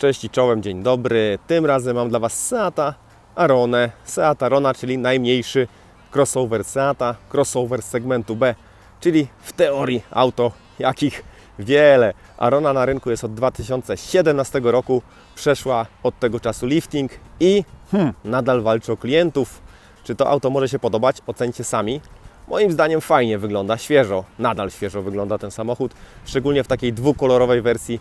Cześć i czołem, dzień dobry. Tym razem mam dla Was Seata Aronę. Seat Arona, czyli najmniejszy crossover Seata, crossover segmentu B, czyli w teorii auto, jakich wiele. Arona na rynku jest od 2017 roku, przeszła od tego czasu lifting i hmm, nadal walczy o klientów. Czy to auto może się podobać? Ocencie sami. Moim zdaniem fajnie wygląda, świeżo, nadal świeżo wygląda ten samochód, szczególnie w takiej dwukolorowej wersji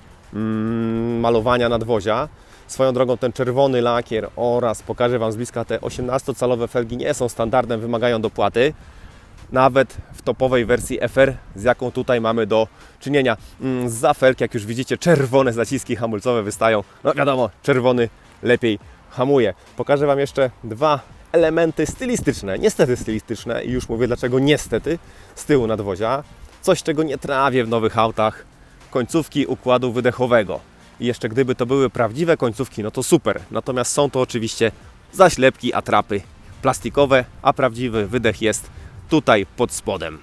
malowania nadwozia. Swoją drogą ten czerwony lakier oraz pokażę Wam z bliska te 18-calowe felgi nie są standardem, wymagają dopłaty. Nawet w topowej wersji FR, z jaką tutaj mamy do czynienia. Mm, Za felk, jak już widzicie, czerwone zaciski hamulcowe wystają. No wiadomo, czerwony lepiej hamuje. Pokażę Wam jeszcze dwa elementy stylistyczne, niestety stylistyczne i już mówię dlaczego niestety, z tyłu nadwozia. Coś, czego nie trawię w nowych autach, końcówki układu wydechowego. I jeszcze gdyby to były prawdziwe końcówki, no to super. Natomiast są to oczywiście zaślepki, atrapy plastikowe, a prawdziwy wydech jest tutaj pod spodem.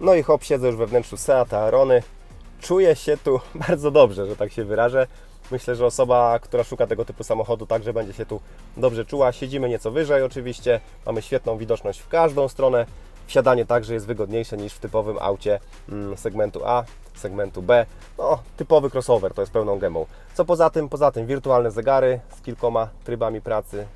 No i hop, siedzę już we wnętrzu Seata Arony. Czuję się tu bardzo dobrze, że tak się wyrażę. Myślę, że osoba, która szuka tego typu samochodu, także będzie się tu dobrze czuła. Siedzimy nieco wyżej oczywiście, mamy świetną widoczność w każdą stronę. Wsiadanie także jest wygodniejsze niż w typowym aucie mm, segmentu A, segmentu B. No, typowy crossover, to jest pełną gębą. Co poza tym? Poza tym wirtualne zegary z kilkoma trybami pracy.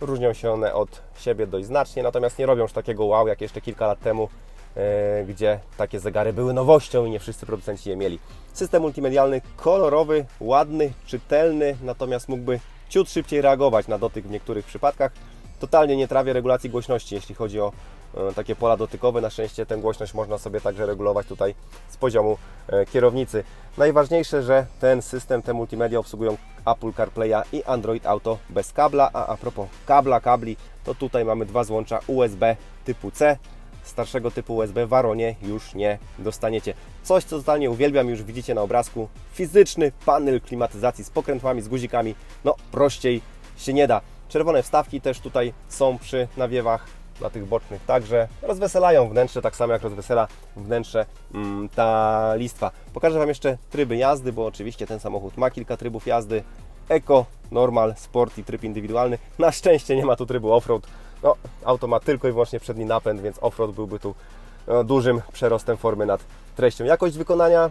Różnią się one od siebie dość znacznie, natomiast nie robią już takiego wow, jak jeszcze kilka lat temu, e, gdzie takie zegary były nowością i nie wszyscy producenci je mieli. System multimedialny kolorowy, ładny, czytelny, natomiast mógłby ciut szybciej reagować na dotyk w niektórych przypadkach. Totalnie nie trawię regulacji głośności, jeśli chodzi o takie pola dotykowe. Na szczęście tę głośność można sobie także regulować tutaj z poziomu e, kierownicy. Najważniejsze, że ten system, te multimedia obsługują Apple CarPlaya i Android Auto bez kabla. A a propos kabla, kabli, to tutaj mamy dwa złącza USB typu C. Starszego typu USB w Aronie już nie dostaniecie. Coś, co totalnie uwielbiam, już widzicie na obrazku. Fizyczny panel klimatyzacji z pokrętłami, z guzikami. No, prościej się nie da. Czerwone wstawki też tutaj są przy nawiewach na tych bocznych także. Rozweselają wnętrze, tak samo jak rozwesela wnętrze mm, ta listwa. Pokażę Wam jeszcze tryby jazdy, bo oczywiście ten samochód ma kilka trybów jazdy. Eco, Normal, Sport i tryb indywidualny. Na szczęście nie ma tu trybu offroad. No, auto ma tylko i wyłącznie przedni napęd, więc offroad byłby tu no, dużym przerostem formy nad treścią. Jakość wykonania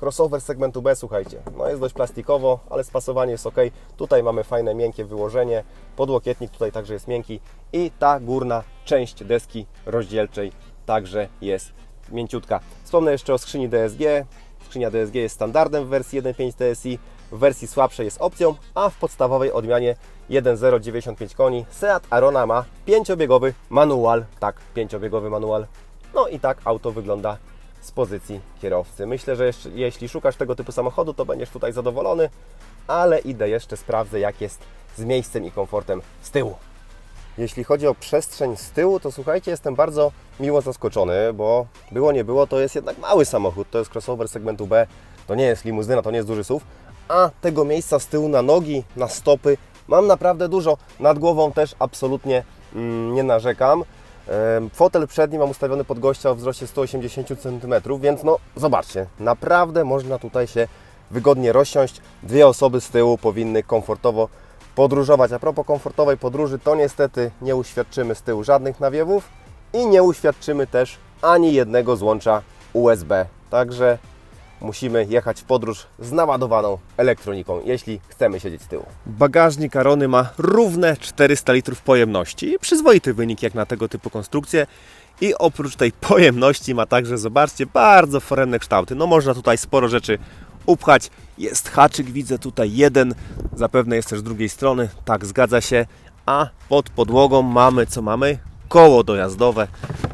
crossover segmentu B, słuchajcie, no jest dość plastikowo, ale spasowanie jest ok. Tutaj mamy fajne, miękkie wyłożenie, podłokietnik tutaj także jest miękki i ta górna część deski rozdzielczej także jest mięciutka. Wspomnę jeszcze o skrzyni DSG. Skrzynia DSG jest standardem w wersji 1.5 TSI, w wersji słabszej jest opcją, a w podstawowej odmianie 1.095 koni Seat Arona ma pięciobiegowy manual, tak, pięciobiegowy manual. No i tak auto wygląda z pozycji kierowcy. Myślę, że jeszcze, jeśli szukasz tego typu samochodu, to będziesz tutaj zadowolony, ale idę jeszcze sprawdzę, jak jest z miejscem i komfortem z tyłu. Jeśli chodzi o przestrzeń z tyłu, to słuchajcie, jestem bardzo miło zaskoczony, bo było nie było, to jest jednak mały samochód, to jest crossover segmentu B, to nie jest limuzyna, to nie jest duży SUV, a tego miejsca z tyłu na nogi, na stopy mam naprawdę dużo, nad głową też absolutnie mm, nie narzekam. Fotel przedni mam ustawiony pod gościa o wzroście 180 cm, więc no zobaczcie, naprawdę można tutaj się wygodnie rozsiąść. Dwie osoby z tyłu powinny komfortowo podróżować. A propos komfortowej podróży, to niestety nie uświadczymy z tyłu żadnych nawiewów i nie uświadczymy też ani jednego złącza USB. Także musimy jechać w podróż z naładowaną elektroniką, jeśli chcemy siedzieć z tyłu. Bagażnik Arony ma równe 400 litrów pojemności. Przyzwoity wynik jak na tego typu konstrukcje. I oprócz tej pojemności ma także, zobaczcie, bardzo foremne kształty. No można tutaj sporo rzeczy upchać. Jest haczyk, widzę tutaj jeden. Zapewne jest też z drugiej strony. Tak, zgadza się. A pod podłogą mamy, co mamy? Koło dojazdowe.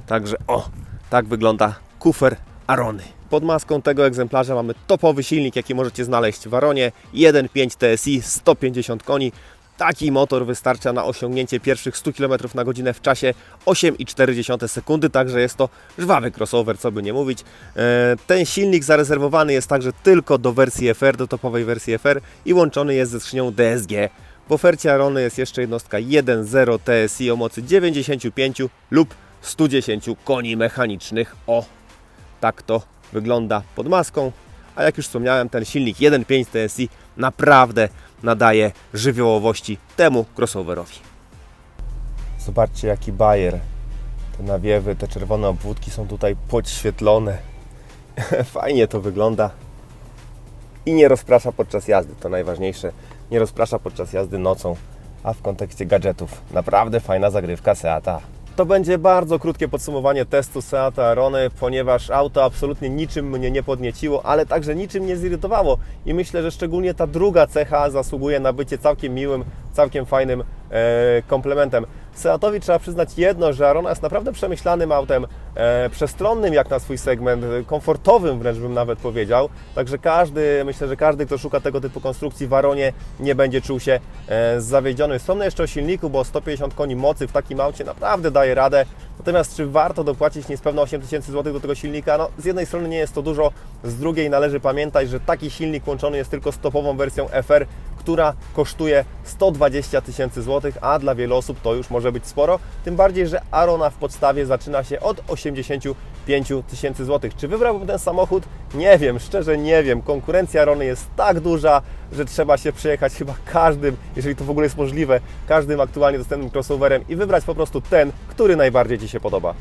Także o, tak wygląda kufer Arony. Pod maską tego egzemplarza mamy topowy silnik, jaki możecie znaleźć w Aronie. 1.5 TSI, 150 koni. Taki motor wystarcza na osiągnięcie pierwszych 100 km na godzinę w czasie 8,4 sekundy, także jest to żwawy crossover, co by nie mówić. E, Ten silnik zarezerwowany jest także tylko do wersji FR, do topowej wersji FR i łączony jest ze skrzynią DSG. W ofercie Arony jest jeszcze jednostka 1.0 TSI o mocy 95 lub 110 koni mechanicznych. O, tak to wygląda pod maską. a jak już wspomniałem, ten silnik 1.5 TSI naprawdę nadaje żywiołowości temu crossoverowi. Zobaczcie jaki bajer. Te nawiewy, te czerwone obwódki są tutaj podświetlone. Fajnie to wygląda. I nie rozprasza podczas jazdy, to najważniejsze. Nie rozprasza podczas jazdy nocą, a w kontekście gadżetów. Naprawdę fajna zagrywka Seata. To będzie bardzo krótkie podsumowanie testu Seata Arony, ponieważ auto absolutnie niczym mnie nie podnieciło, ale także niczym nie zirytowało. I myślę, że szczególnie ta druga cecha zasługuje na bycie całkiem miłym, całkiem fajnym e, komplementem. Seatowi trzeba przyznać jedno, że Arona jest naprawdę przemyślanym autem, e, przestronnym jak na swój segment, e, komfortowym wręcz bym nawet powiedział. Także każdy, myślę, że każdy, kto szuka tego typu konstrukcji w Aronie, nie będzie czuł się e, zawiedziony. Wspomnę jeszcze o silniku, bo 150 koni mocy w takim aucie naprawdę daje radę. Natomiast czy warto dopłacić niespełna 8000 zł do tego silnika? No, z jednej strony nie jest to dużo, z drugiej należy pamiętać, że taki silnik łączony jest tylko z topową wersją FR, która kosztuje 120 tysięcy złotych, a dla wielu osób to już może być sporo. Tym bardziej, że Arona w podstawie zaczyna się od 85 tysięcy złotych. Czy wybrałbym ten samochód? Nie wiem, szczerze nie wiem. Konkurencja Arony jest tak duża, że trzeba się przejechać chyba każdym, jeżeli to w ogóle jest możliwe, każdym aktualnie dostępnym crossoverem i wybrać po prostu ten, który najbardziej Ci się podoba.